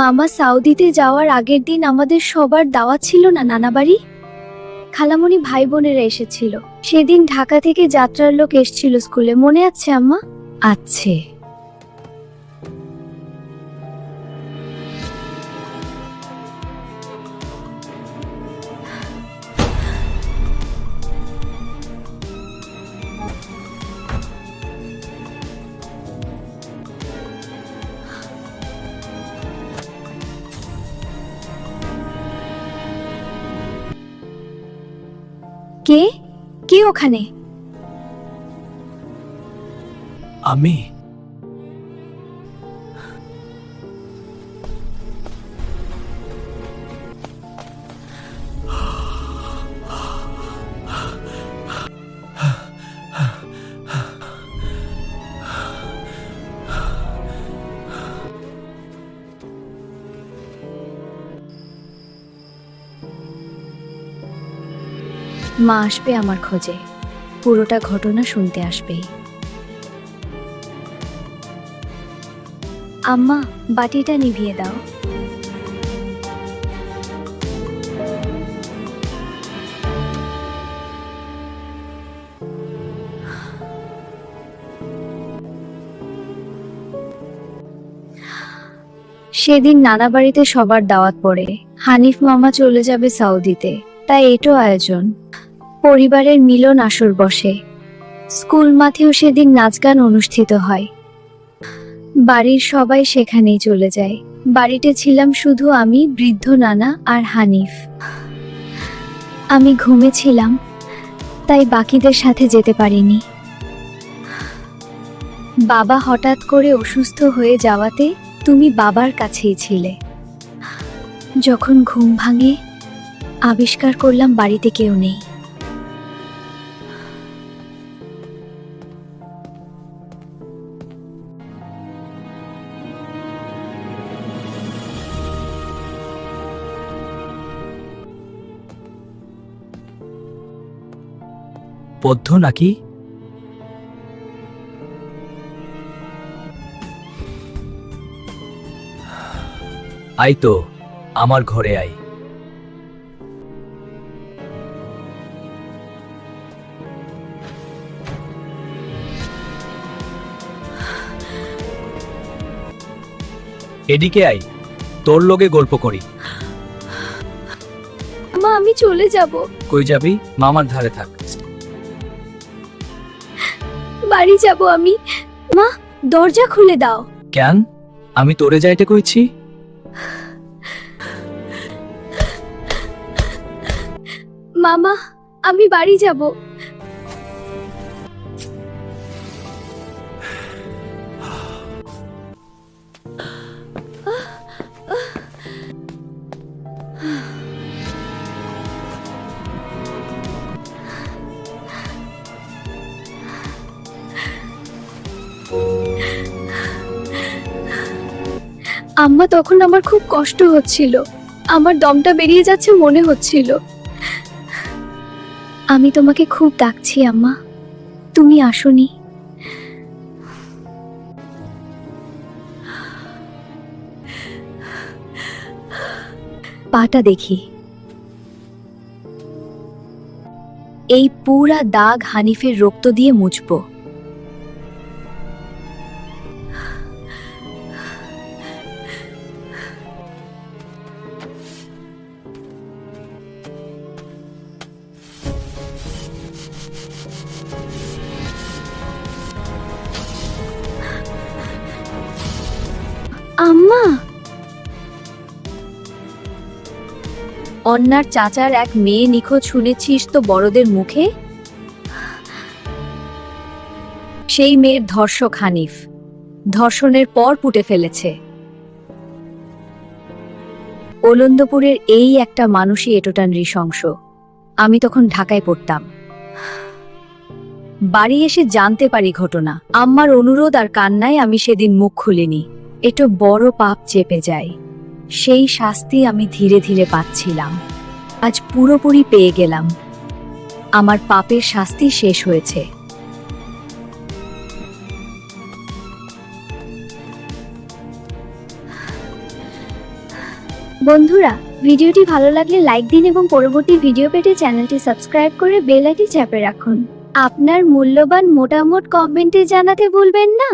মামা সাউদিতে যাওয়ার আগের দিন আমাদের সবার দাওয়া ছিল না নানা বাড়ি খালামণি ভাই বোনেরা এসেছিল। সেদিন ঢাকা থেকে যাত্রার লোক এসছিল স্কুলে। মনে আছে আম্মা? আছে। কে? কে ওখানে? আমি। মা আসবে আমার খোঁজে। পুরোটা ঘটনা শুনতে আসবেই। আম্মা, বাটিটা নিভিয়ে দাও। সেদিন নানা বাড়িতে সবার দাওয়াত পড়ে। হানিফ মামা চলে যাবে সৌদিতে তাই এটো আয়োজন। পরিবারের মিলন আসর বসে। স্কুল মাঠেও সেদিন নাচ গান অনুষ্ঠিত হয়। বাড়ির সবাই সেখানেই চলে যায়। বাড়িতে ছিলাম শুধু আমি, বৃদ্ধ নানা আর হানিফ। আমি ঘুমেছিলাম, তাই বাকিদের সাথে যেতে পারিনি। বাবা হঠাৎ করে অসুস্থ হয়ে যাওয়াতে তুমি বাবার কাছেই ছিলে। যখন ঘুম ভাঙে আবিষ্কার করলাম বাড়িতে কেউ নেই। বদ্ধ নাকি? আই তো আমার ঘরে আই এদিকে আই তোর লগে গল্প করি। মা আমি চলে যাব। কই যাবি? মামার ধারে থাক। বাড়ি যাব আমি। মা দরজা খুলে দাও। কেন? আমি তোরে যাইতে কইছি? মামা আমি বাড়ি যাব। আম্মা তখন আমার খুব কষ্ট হচ্ছিল। আমার দমটা বেরিয়ে যাচ্ছে মনে হচ্ছিল। আমি তোমাকে খুব ডাকছি, আম্মা। তুমি আসোনি। পাটা দেখি। এই পুরা দাগ হানিফের রক্ত দিয়ে মুছবো। আম্মা! অন্যার চাচার এক মেয়ে নিখোঁজ শুনেছিস তো বড়দের মুখে? সেই মেয়ের ধর্ষক হানিফ। ধর্ষণের পর পুটে ফেলেছে। ওলন্দপুরের এই একটা মানুষই এটোটা নৃশংস। আমি তখন ঢাকায় পড়তাম। বাড়ি এসে জানতে পারি ঘটনা। আম্মার অনুরোধ আর কান্নায় আমি সেদিন মুখ খুলিনি। এটো বড় পাপ চেপে যায়। সেই শাস্তি আমি ধীরে ধীরে পাচ্ছিলাম। আজ পুরোপুরি পেয়ে গেলাম। আমার পাপের শাস্তি শেষ হয়েছে। বন্ধুরা, ভিডিওটি ভালো লাগলে লাইক দিন এবং পরবর্তী ভিডিও পেতে চ্যানেলটি সাবস্ক্রাইব করে বেল আইটি চাপে রাখুন। আপনার মূল্যবান মোটামোট কমেন্টে জানাতে ভুলবেন না।